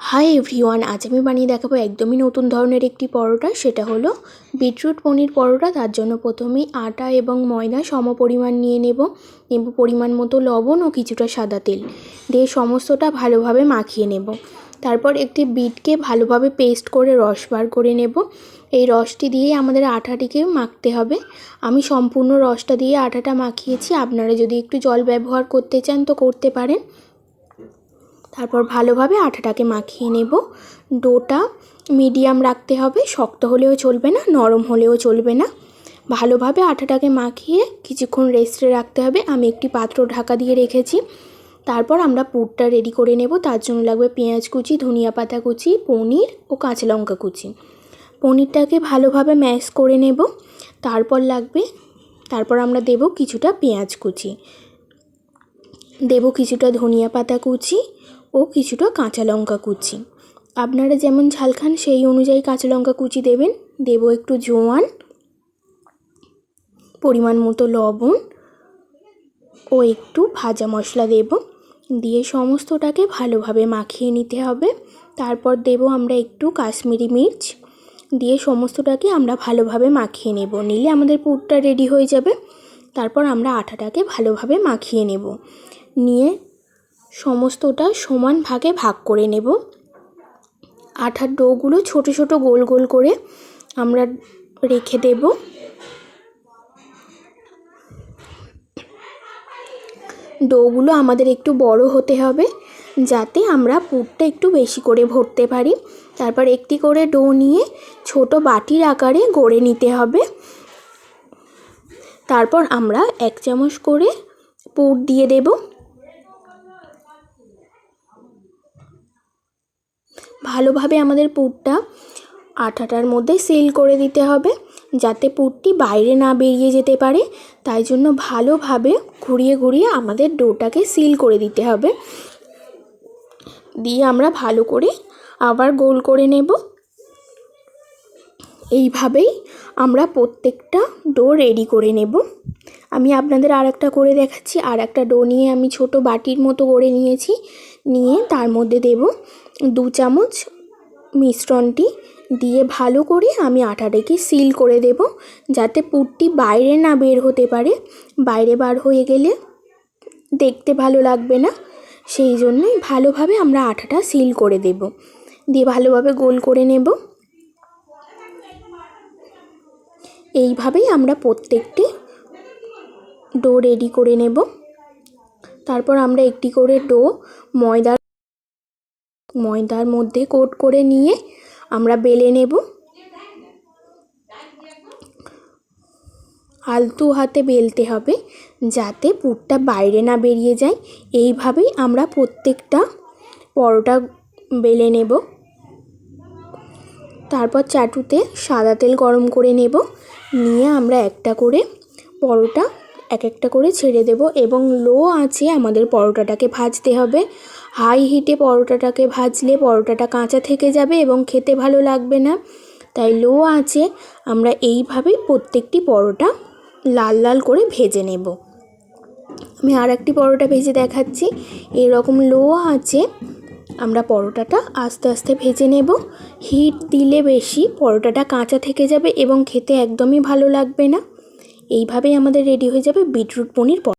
Hi everyone আজ আমি বানিয়ে দেখাবো একদমই নতুন ধরনের একটি পরোটা, সেটা হলো বিটরুট পনির পরোটা। তার জন্য প্রথমেই আটা এবং ময়দা সম পরিমাণ নিয়ে নেব। নেব পরিমাণ মতো লবণ ও কিছুটা সাদা তেল। দিয়ে সমস্তটা ভালোভাবে মাখিয়ে নেব। তারপর একটি বিটকে ভালোভাবে পেস্ট করে রস বার করে নেব। এই রসটি দিয়ে আমাদের আটাটিকে মাখতে হবে। আমি সম্পূর্ণ রসটা দিয়ে আটাটা মাখিয়েছি। আপনারা যদি একটু জল ব্যবহার করতে চান তো করতে পারেন। তারপর ভালোভাবে আটাটাকে মাখিয়ে নেব। ডোটা মিডিয়াম রাখতে হবে, শক্ত হলেও চলবে না, নরম হলেও চলবে না। ভালোভাবে আটাটাকে মাখিয়ে কিছুক্ষণ রেস্টে রাখতে হবে। আমি একটি পাত্র ঢাকা দিয়ে রেখেছি। তারপর আমরা পুরটা রেডি করে নেব। তার জন্য লাগবে পেঁয়াজ কুচি, ধনিয়া পাতা কুচি, পনির ও কাঁচা লঙ্কা কুচি। পনিরটাকে ভালোভাবে ম্যাশ করে নেব। তারপর লাগবে, তারপর আমরা দেব কিছুটা পেঁয়াজ কুচি। দেব কিছুটা ধনিয়া পাতা কুচি ও কিছুটা কাঁচা লঙ্কা কুচি। আপনারা যেমন ঝাল খান, সেই অনুযায়ী কাঁচা লঙ্কা কুচি দেবেন। দেব একটু জোয়ান, পরিমাণ মতো লবণ ও একটু ভাজা মশলা দেব। দিয়ে সমস্তটাকে ভালোভাবে মাখিয়ে নিতে হবে। তারপর দেব আমরা একটু কাশ্মীরি মির্চ। দিয়ে সমস্তটাকে আমরা ভালোভাবে মাখিয়ে নেব। নিলে আমাদের পুরটা রেডি হয়ে যাবে। তারপর আমরা আটাটাকে ভালোভাবে মাখিয়ে নেব। নিয়ে সমস্তটা সমান ভাগে ভাগ করে নেব। আঠার ডোগুলো ছোট ছোট গোল গোল করে আমরা রেখে দেব। ডোগুলো আমাদের একটু বড় হতে হবে যাতে আমরা পুরটা একটু বেশি করে ভরতে পারি। তারপর একটি করে ডো নিয়ে ছোট বাটির আকারে গড়ে নিতে হবে। তারপর আমরা এক চামচ করে পুর দিয়ে দেবো। ভালোভাবে আমাদের পুরটা আঠাটার মধ্যে সিল করে দিতে হবে যাতে পুরটি বাইরে না বেরিয়ে যেতে পারে। তাই জন্য ভালোভাবে ঘুরিয়ে ঘুরিয়ে আমাদের ডোটাকে সিল করে দিতে হবে। দিয়ে আমরা ভালো করে আবার গোল করে নেব। এইভাবেই আমরা প্রত্যেকটা ডো রেডি করে নেব। আমি আপনাদের আর একটা করে দেখাচ্ছি। আর একটা ডো নিয়ে আমি ছোট বাটির মতো করে নিয়েছি। নিয়ে তার মধ্যে দেব দু চামচ মিশ্রণটি দিয়ে ভালো করে আমি আটাটাকে সিল করে দেব, যাতে পুরটি বাইরে না বের হতে পারে। বাইরে বার হয়ে গেলে দেখতে ভালো লাগবে না, সেই জন্যই ভালোভাবে আমরা আটাটা সিল করে দেব। দিয়ে ভালোভাবে গোল করে নেব। এইভাবেই আমরা প্রত্যেকটি ডো রেডি করে নেব। তারপর আমরা একটি করে ডো ময়দার ময়দার মধ্যে কোট করে নিয়ে আমরা বেলে নেব। আলতু হাতে বেলতে হবে যাতে পুরটা বাইরে না বেরিয়ে যায়। এইভাবেই আমরা প্রত্যেকটা পরোটা বেলে নেব। তারপর চাটুতে সাদা তেল গরম করে নেব। নিয়ে আমরা একটা করে পরোটা এক একটা করে ছেড়ে দেব এবং লো আঁচে আমাদের পরোটাটাকে ভাজতে হবে। হাই হিটে পরোটাটাকে ভাজলে পরোটাটা কাঁচা থেকে যাবে এবং খেতে ভালো লাগবে না। তাই লো আঁচে আমরা এইভাবেই প্রত্যেকটি পরোটা লাল লাল করে ভেজে নেব। আমি আর একটি পরোটা ভেজে দেখাচ্ছি। এরকম লো আঁচে আমরা পরোটাটা আস্তে আস্তে ভেজে নেব। হিট দিলে বেশি পরোটাটা কাঁচা থেকে যাবে এবং খেতে একদমই ভালো লাগবে না। এইভাবেই আমাদের রেডি হয়ে যাবে বিটরুট পনির